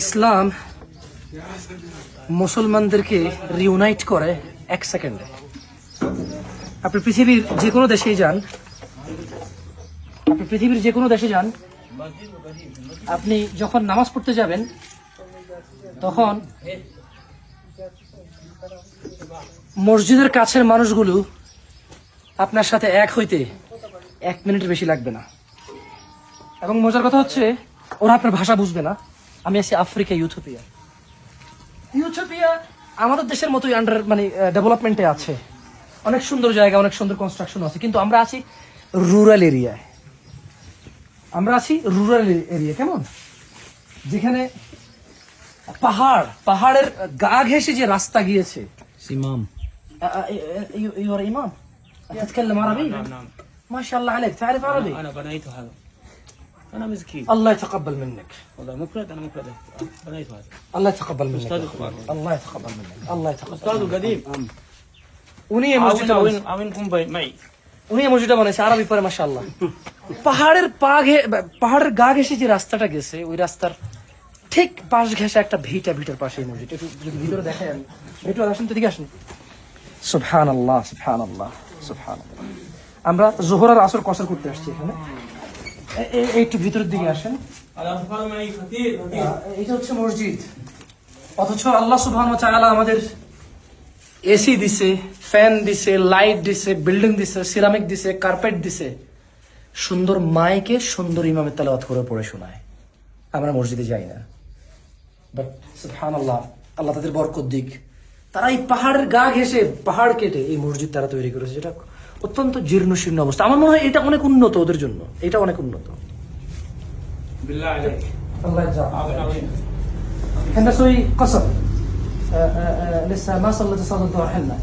ইসলাম মুসলমানদেরকে রিউনাইট করে এক সেকেন্ডে। আপনি পৃথিবীর যে কোনো দেশেই যান, আপনি পৃথিবীর যে কোনো দেশে যান, আপনি যখন নামাজ পড়তে যাবেন, তখন মসজিদের কাছের মানুষগুলো আপনার সাথে এক হইতে এক মিনিটের বেশি লাগবে না। এবং মজার কথা হচ্ছে ওরা আপনার ভাষা বুঝবে না। আমি আছি আফ্রিকা ইউথোপিয়া। ইউথোপিয়া আমাদের দেশের মতোই আন্ডার মানে ডেভেলপমেন্টে আছে। অনেক সুন্দর জায়গা অনেক সুন্দর কনস্ট্রাকশন আছে। কিন্তু আমরা আছি রুরাল এরিয়ায় আমরা আছি রুরাল এরিয়া কেমন? যেখানে পাহাড় পাহাড়ের গা ঘেসে যে রাস্তা গিয়েছে। ইমাম ইমাম تتكلم عربي نعم نعم ما شاء الله عليك تعرف عربي أنا بنيت هذا أنا مسكين الله يتقبل منك والله مفرد أنا مفرد بنيت هذا الله يتقبل منك أستاذ يا أخوي. كبار. الله يتقبل منك الله يتقبل أستاذ قديم উনি এই মসজিদটা أوين বানিয়েছে। أوين أوين بي معي উনি এই মসজিদটা বানাইছে আরবি পরে মাশাআল্লাহ পাহাড়ের পা ঘে পাহাড়ের গা ঘেসে যে রাস্তাটা গেছে ওই রাস্তার ঠিক পাশ ঘেসে একটা ভিটা ভিটার পাশে এই মসজিদ একটু যদি ভিতরে দেখেন একটু আসেন তো দিকে আসেন সুবহান আল্লাহ সুবহান আল্লাহ সুবহান আমরা জোহরার আসর কসর করতে আসছি এখানে। একটু ভিতরের দিকে আসেন। এটা হচ্ছে মসজিদ। অথচ আল্লাহ সুহান আমাদের এসি দিছে, ফ্যান দিছে, লাইট দিছে, বিল্ডিং দিছে, সিরামিক দিছে, কার্পেট দিছে। সুন্দর মাইকে সুন্দর ইমামের তালাওয়াত করে পড়ে শোনায়। আমরা মসজিদে যাই না। বাট সুবহানাল্লাহ, আল্লাহ তাদের বরকত দিক। তারা এই পাহাড়ের গা ঘেসে পাহাড় কেটে এই মসজিদ তারা তৈরি করেছে যেটা অত্যন্ত জীর্ণ শীর্ণ অবস্থা আমার মনে হয় এটা অনেক উন্নত ওদের জন্য এটা অনেক উন্নত بالله عليك আল্লাহ يجزاك أوين أوين احنا نسوي قصر آه، آه، آه، لسه ما صلت صلاه الظهر حنا